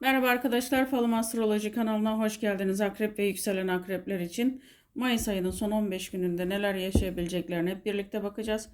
Merhaba arkadaşlar, Falım Astroloji kanalına hoş geldiniz. Akrep ve yükselen akrepler için Mayıs ayının son 15 gününde neler yaşayabileceklerine hep birlikte bakacağız.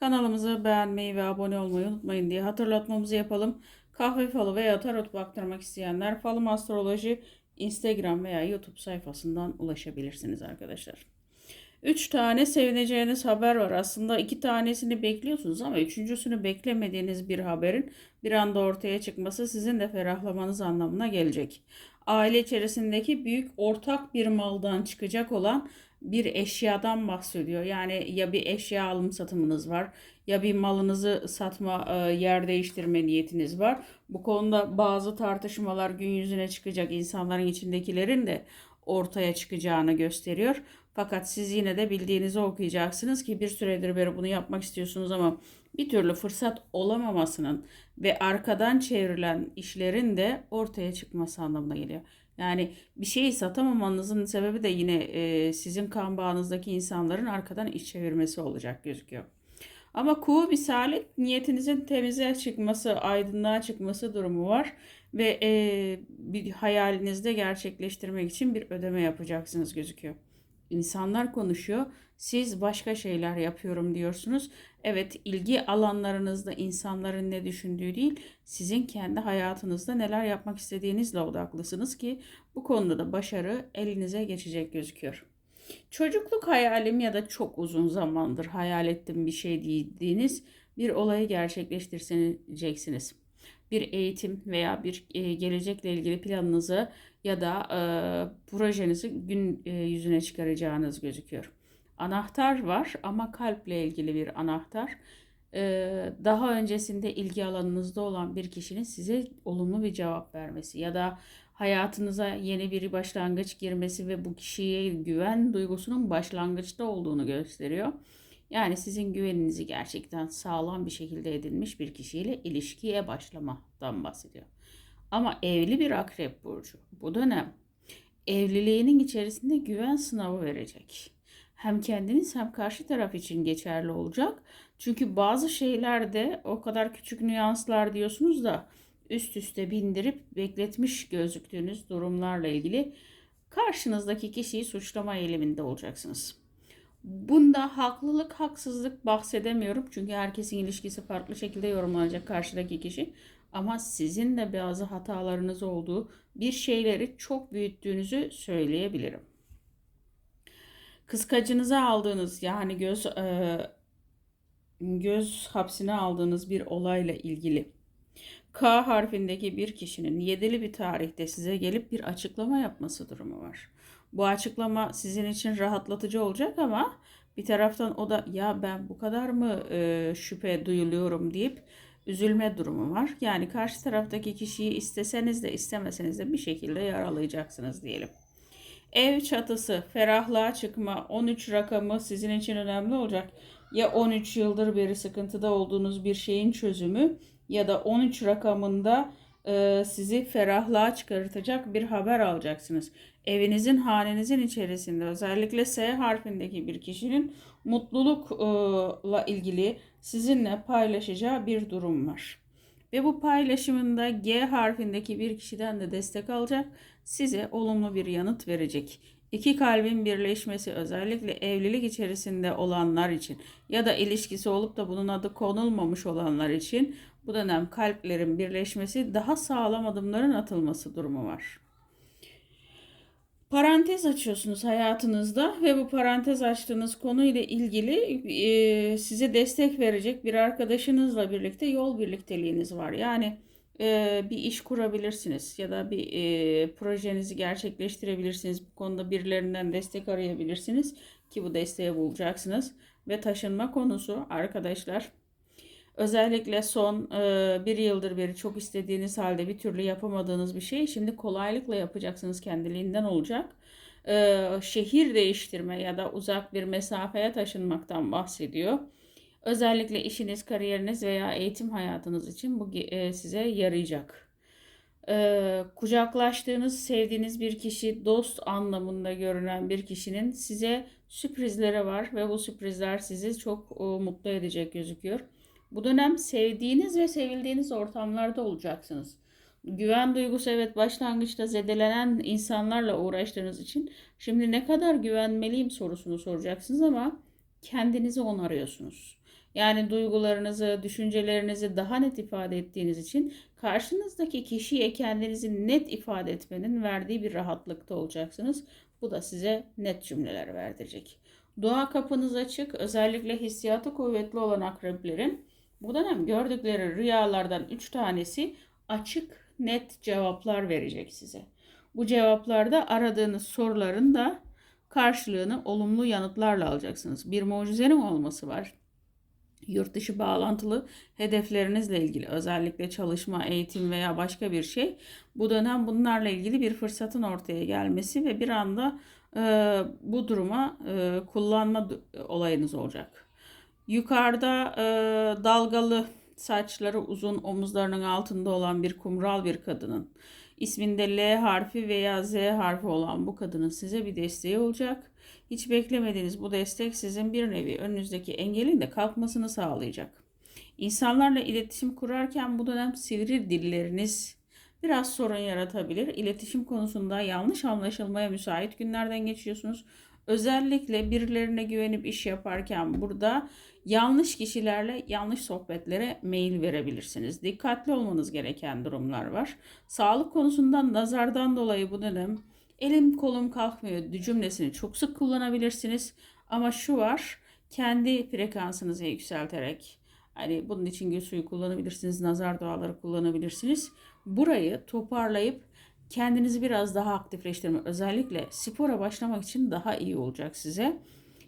Kanalımızı beğenmeyi ve abone olmayı unutmayın diye hatırlatmamızı yapalım. Kahve falı veya tarot baktırmak isteyenler Falım Astroloji Instagram veya YouTube sayfasından ulaşabilirsiniz arkadaşlar. Üç tane sevineceğiniz haber var. Aslında iki tanesini bekliyorsunuz ama üçüncüsünü beklemediğiniz bir haberin bir anda ortaya çıkması sizin de ferahlamanız anlamına gelecek. Aile içerisindeki büyük ortak bir maldan çıkacak olan bir eşyadan bahsediyor. Yani ya bir eşya alım satımınız var ya bir malınızı satma, e, yer değiştirme niyetiniz var. Bu konuda bazı tartışmalar gün yüzüne çıkacak insanların içindekilerin de ortaya çıkacağını gösteriyor. Fakat siz yine de bildiğinizi okuyacaksınız ki bir süredir beri bunu yapmak istiyorsunuz ama bir türlü fırsat olamamasının ve arkadan çevrilen işlerin de ortaya çıkması anlamına geliyor. Yani bir şeyi satamamanızın sebebi de yine e, sizin kan bağınızdaki insanların arkadan iş çevirmesi olacak gözüküyor. Ama kuğu misali niyetinizin temize çıkması, aydınlığa çıkması durumu var ve e, bir hayalinizde gerçekleştirmek için bir ödeme yapacaksınız gözüküyor. İnsanlar konuşuyor. Siz başka şeyler yapıyorum diyorsunuz. Evet, ilgi alanlarınızda insanların ne düşündüğü değil, sizin kendi hayatınızda neler yapmak istediğinizle odaklısınız ki bu konuda da başarı elinize geçecek gözüküyor. Çocukluk hayalim ya da çok uzun zamandır hayal ettiğim bir şey dediğiniz bir olayı gerçekleştireceksiniz. Bir eğitim veya bir e, gelecekle ilgili planınızı ya da e, projenizi gün e, yüzüne çıkaracağınız gözüküyor. Anahtar var ama kalple ilgili bir anahtar. E, daha öncesinde ilgi alanınızda olan bir kişinin size olumlu bir cevap vermesi ya da hayatınıza yeni bir başlangıç girmesi ve bu kişiye güven duygusunun başlangıçta olduğunu gösteriyor. Yani sizin güveninizi gerçekten sağlam bir şekilde edinmiş bir kişiyle ilişkiye başlamadan bahsediyor. Ama evli bir akrep burcu bu dönem evliliğinin içerisinde güven sınavı verecek. Hem kendiniz hem karşı taraf için geçerli olacak. Çünkü bazı şeylerde o kadar küçük nüanslar diyorsunuz da üst üste bindirip bekletmiş gözüktüğünüz durumlarla ilgili karşınızdaki kişiyi suçlama eğiliminde olacaksınız. Bunda haklılık, haksızlık bahsedemiyorum. Çünkü herkesin ilişkisi farklı şekilde yorumlanacak karşıdaki kişi. Ama sizin de bazı hatalarınız olduğu bir şeyleri çok büyüttüğünüzü söyleyebilirim. Kıskacınıza aldığınız yani göz e, göz hapsine aldığınız bir olayla ilgili K harfindeki bir kişinin yedili bir tarihte size gelip bir açıklama yapması durumu var. Bu açıklama sizin için rahatlatıcı olacak ama bir taraftan o da ya ben bu kadar mı e, şüphe duyuluyorum deyip üzülme durumu var. Yani karşı taraftaki kişiyi isteseniz de istemeseniz de bir şekilde yaralayacaksınız diyelim. Ev çatısı, ferahlığa çıkma, 13 rakamı sizin için önemli olacak. Ya 13 yıldır beri sıkıntıda olduğunuz bir şeyin çözümü ya da 13 rakamında e, sizi ferahlığa çıkartacak bir haber alacaksınız. Evinizin, hanenizin içerisinde özellikle S harfindeki bir kişinin mutlulukla ilgili sizinle paylaşacağı bir durum var. Ve bu paylaşımında G harfindeki bir kişiden de destek alacak, size olumlu bir yanıt verecek. İki kalbin birleşmesi özellikle evlilik içerisinde olanlar için ya da ilişkisi olup da bunun adı konulmamış olanlar için bu dönem kalplerin birleşmesi daha sağlam adımların atılması durumu var. Parantez açıyorsunuz hayatınızda ve bu parantez açtığınız konu ile ilgili e, size destek verecek bir arkadaşınızla birlikte yol birlikteliğiniz var. Yani e, bir iş kurabilirsiniz ya da bir e, projenizi gerçekleştirebilirsiniz. Bu konuda birilerinden destek arayabilirsiniz ki bu desteği bulacaksınız. Ve taşınma konusu arkadaşlar Özellikle son e, bir yıldır beri çok istediğiniz halde bir türlü yapamadığınız bir şey şimdi kolaylıkla yapacaksınız kendiliğinden olacak. E, şehir değiştirme ya da uzak bir mesafeye taşınmaktan bahsediyor. Özellikle işiniz, kariyeriniz veya eğitim hayatınız için bu e, size yarayacak. E, kucaklaştığınız, sevdiğiniz bir kişi, dost anlamında görünen bir kişinin size sürprizleri var ve bu sürprizler sizi çok e, mutlu edecek gözüküyor. Bu dönem sevdiğiniz ve sevildiğiniz ortamlarda olacaksınız. Güven duygusu evet başlangıçta zedelenen insanlarla uğraştığınız için şimdi ne kadar güvenmeliyim sorusunu soracaksınız ama kendinizi onarıyorsunuz. Yani duygularınızı, düşüncelerinizi daha net ifade ettiğiniz için karşınızdaki kişiye kendinizi net ifade etmenin verdiği bir rahatlıkta olacaksınız. Bu da size net cümleler verdirecek. Dua kapınız açık. Özellikle hissiyatı kuvvetli olan akreplerin bu dönem gördükleri rüyalardan 3 tanesi açık, net cevaplar verecek size. Bu cevaplarda aradığınız soruların da karşılığını olumlu yanıtlarla alacaksınız. Bir mucizenin olması var. Yurt dışı bağlantılı hedeflerinizle ilgili özellikle çalışma, eğitim veya başka bir şey bu dönem bunlarla ilgili bir fırsatın ortaya gelmesi ve bir anda e, bu duruma e, kullanma olayınız olacak. Yukarıda e, dalgalı saçları uzun omuzlarının altında olan bir kumral bir kadının isminde L harfi veya Z harfi olan bu kadının size bir desteği olacak. Hiç beklemediğiniz bu destek sizin bir nevi önünüzdeki engelin de kalkmasını sağlayacak. İnsanlarla iletişim kurarken bu dönem sivri dilleriniz biraz sorun yaratabilir. İletişim konusunda yanlış anlaşılmaya müsait günlerden geçiyorsunuz. Özellikle birilerine güvenip iş yaparken burada yanlış kişilerle yanlış sohbetlere meyil verebilirsiniz. Dikkatli olmanız gereken durumlar var. Sağlık konusundan nazardan dolayı bu dönem elim kolum kalkmıyor cümlesini çok sık kullanabilirsiniz. Ama şu var kendi frekansınızı yükselterek hani bunun için gül suyu kullanabilirsiniz, nazar duaları kullanabilirsiniz. Burayı toparlayıp kendinizi biraz daha aktifleştirme özellikle spora başlamak için daha iyi olacak size.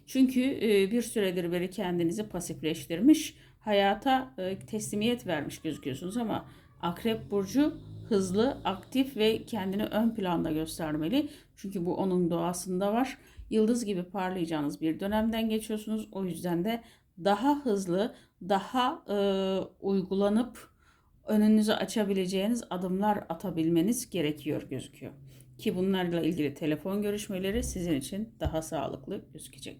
Çünkü e, bir süredir beri kendinizi pasifleştirmiş, hayata e, teslimiyet vermiş gözüküyorsunuz ama Akrep burcu hızlı, aktif ve kendini ön planda göstermeli. Çünkü bu onun doğasında var. Yıldız gibi parlayacağınız bir dönemden geçiyorsunuz. O yüzden de daha hızlı, daha e, uygulanıp önünüzü açabileceğiniz adımlar atabilmeniz gerekiyor gözüküyor. Ki bunlarla ilgili telefon görüşmeleri sizin için daha sağlıklı gözükecek.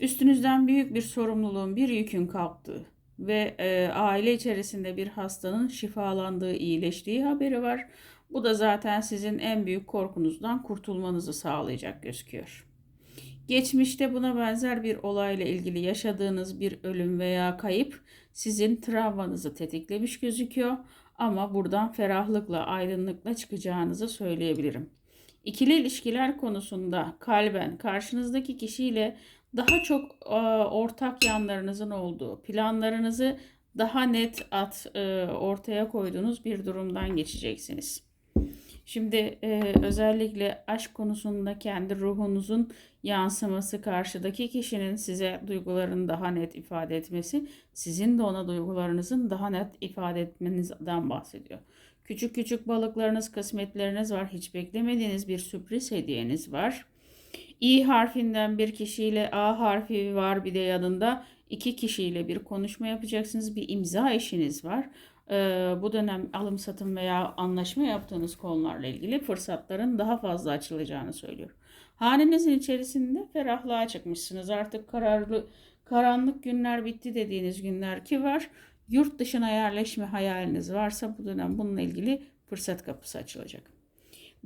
Üstünüzden büyük bir sorumluluğun, bir yükün kalktığı ve e, aile içerisinde bir hastanın şifalandığı, iyileştiği haberi var. Bu da zaten sizin en büyük korkunuzdan kurtulmanızı sağlayacak gözüküyor. Geçmişte buna benzer bir olayla ilgili yaşadığınız bir ölüm veya kayıp sizin travmanızı tetiklemiş gözüküyor ama buradan ferahlıkla, aydınlıkla çıkacağınızı söyleyebilirim. İkili ilişkiler konusunda kalben karşınızdaki kişiyle daha çok e, ortak yanlarınızın olduğu, planlarınızı daha net at e, ortaya koyduğunuz bir durumdan geçeceksiniz. Şimdi e, özellikle aşk konusunda kendi ruhunuzun yansıması karşıdaki kişinin size duygularını daha net ifade etmesi, sizin de ona duygularınızın daha net ifade etmenizden bahsediyor. Küçük küçük balıklarınız, kısmetleriniz var. Hiç beklemediğiniz bir sürpriz hediyeniz var. İ harfinden bir kişiyle A harfi var bir de yanında iki kişiyle bir konuşma yapacaksınız. Bir imza işiniz var e, bu dönem alım satım veya anlaşma yaptığınız konularla ilgili fırsatların daha fazla açılacağını söylüyor. Hanenizin içerisinde ferahlığa çıkmışsınız. Artık kararlı karanlık günler bitti dediğiniz günler ki var. Yurt dışına yerleşme hayaliniz varsa bu dönem bununla ilgili fırsat kapısı açılacak.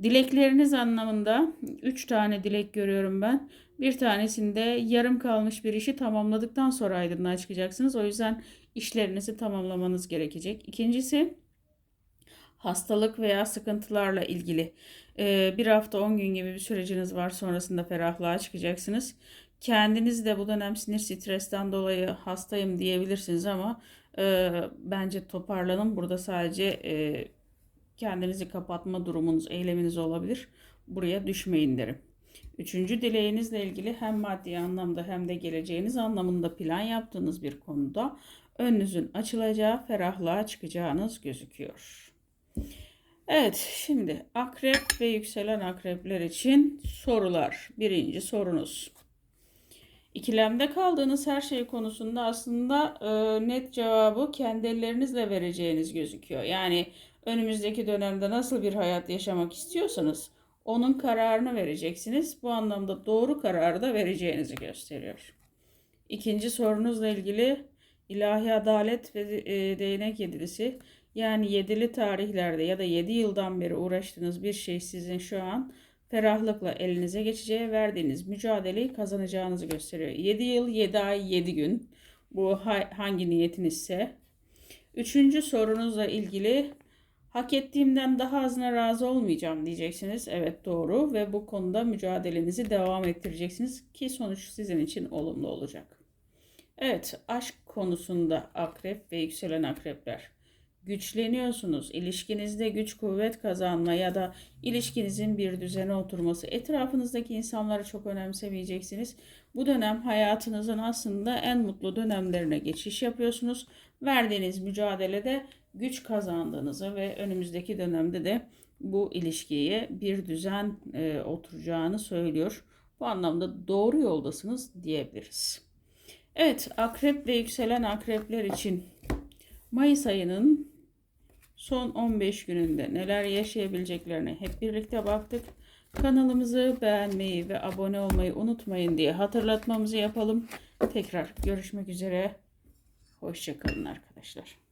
Dilekleriniz anlamında 3 tane dilek görüyorum ben. Bir tanesinde yarım kalmış bir işi tamamladıktan sonra aydınlığa çıkacaksınız. O yüzden işlerinizi tamamlamanız gerekecek. İkincisi hastalık veya sıkıntılarla ilgili ee, bir hafta 10 gün gibi bir süreciniz var. Sonrasında ferahlığa çıkacaksınız. Kendiniz de bu dönem sinir stresten dolayı hastayım diyebilirsiniz ama e, bence toparlanın. Burada sadece e, kendinizi kapatma durumunuz, eyleminiz olabilir. Buraya düşmeyin derim. Üçüncü dileğinizle ilgili hem maddi anlamda hem de geleceğiniz anlamında plan yaptığınız bir konuda önünüzün açılacağı, ferahlığa çıkacağınız gözüküyor. Evet, şimdi akrep ve yükselen akrepler için sorular. Birinci sorunuz. İkilemde kaldığınız her şey konusunda aslında e, net cevabı kendi ellerinizle vereceğiniz gözüküyor. Yani önümüzdeki dönemde nasıl bir hayat yaşamak istiyorsanız onun kararını vereceksiniz. Bu anlamda doğru kararı da vereceğinizi gösteriyor. İkinci sorunuzla ilgili ilahi adalet ve e, değnek yedilisi Yani yedili tarihlerde ya da 7 yıldan beri uğraştığınız bir şey sizin şu an ferahlıkla elinize geçeceği verdiğiniz mücadeleyi kazanacağınızı gösteriyor. 7 yıl, 7 ay, 7 gün. Bu ha- hangi niyetinizse. Üçüncü sorunuzla ilgili hak ettiğimden daha azına razı olmayacağım diyeceksiniz. Evet doğru ve bu konuda mücadelenizi devam ettireceksiniz ki sonuç sizin için olumlu olacak. Evet aşk konusunda akrep ve yükselen akrepler güçleniyorsunuz. İlişkinizde güç kuvvet kazanma ya da ilişkinizin bir düzene oturması. Etrafınızdaki insanları çok önemsemeyeceksiniz. Bu dönem hayatınızın aslında en mutlu dönemlerine geçiş yapıyorsunuz. Verdiğiniz mücadelede güç kazandığınızı ve önümüzdeki dönemde de bu ilişkiye bir düzen e, oturacağını söylüyor. Bu anlamda doğru yoldasınız diyebiliriz. Evet, akrep ve yükselen akrepler için Mayıs ayının son 15 gününde neler yaşayabileceklerine hep birlikte baktık. Kanalımızı beğenmeyi ve abone olmayı unutmayın diye hatırlatmamızı yapalım. Tekrar görüşmek üzere. Hoşçakalın arkadaşlar.